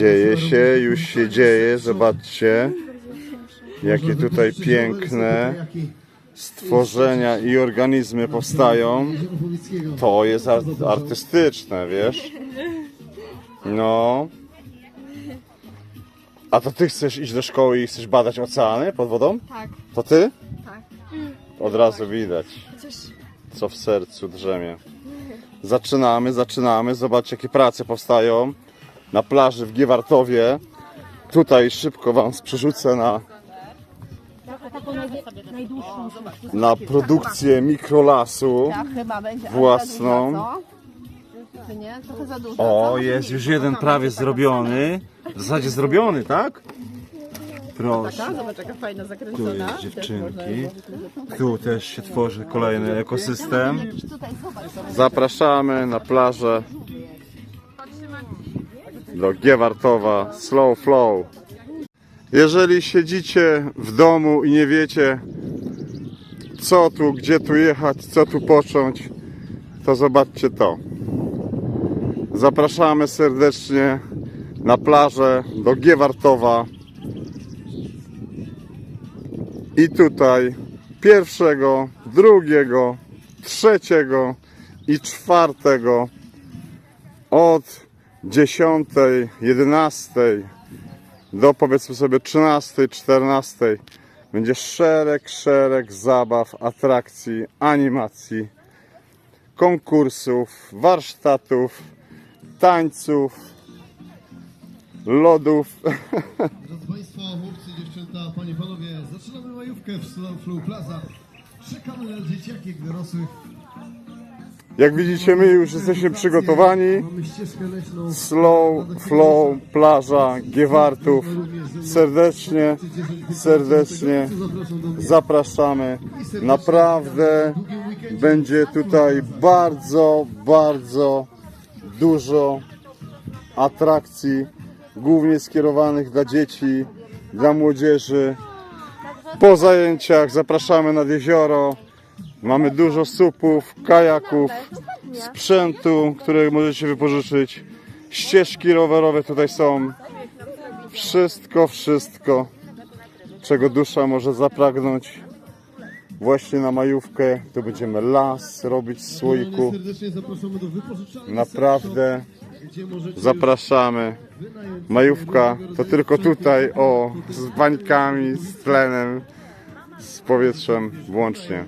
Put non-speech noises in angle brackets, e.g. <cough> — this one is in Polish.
Dzieje się, już się dzieje, zobaczcie. Jakie tutaj piękne stworzenia i organizmy powstają. To jest ar- artystyczne, wiesz? No. A to ty chcesz iść do szkoły i chcesz badać oceany pod wodą? Tak. To ty? Tak. Od razu widać, co w sercu drzemie. Zaczynamy, zaczynamy. Zobaczcie, jakie prace powstają na plaży w Giewartowie. Tutaj szybko Wam przerzucę na, na produkcję mikrolasu. Własną. O, jest już jeden prawie zrobiony. W zasadzie zrobiony, tak? Proszę. Taka, zobacz jaka fajna Tu zakręcona. jest dziewczynki. Tu też się tworzy kolejny ekosystem. Zapraszamy na plażę do Giewartowa Slow Flow. Jeżeli siedzicie w domu i nie wiecie co tu, gdzie tu jechać, co tu począć, to zobaczcie to. Zapraszamy serdecznie na plażę do Giewartowa. I tutaj pierwszego, drugiego, trzeciego i czwartego od 10, 11 do powiedzmy sobie 13, 14 będzie szereg, szereg zabaw, atrakcji, animacji, konkursów, warsztatów, tańców, lodów. <laughs> Drodzy Państwo, chłopcy, dziewczęta, Panie, Panowie, zaczynamy majówkę w Slow Plaza. Czekamy na dzieciaki dorosłych. Jak widzicie, my już jesteśmy przygotowani. Slow Flow, plaża Giewartów. Serdecznie, serdecznie zapraszamy. Naprawdę będzie tutaj bardzo, bardzo dużo atrakcji, głównie skierowanych dla dzieci, dla młodzieży. Po zajęciach zapraszamy nad jezioro. Mamy dużo supów, kajaków, sprzętu, które możecie wypożyczyć. Ścieżki rowerowe tutaj są. Wszystko, wszystko, czego dusza może zapragnąć. Właśnie na majówkę to będziemy las robić z słoiku. Naprawdę zapraszamy. Majówka to tylko tutaj, o, z bańkami, z tlenem, z powietrzem włącznie.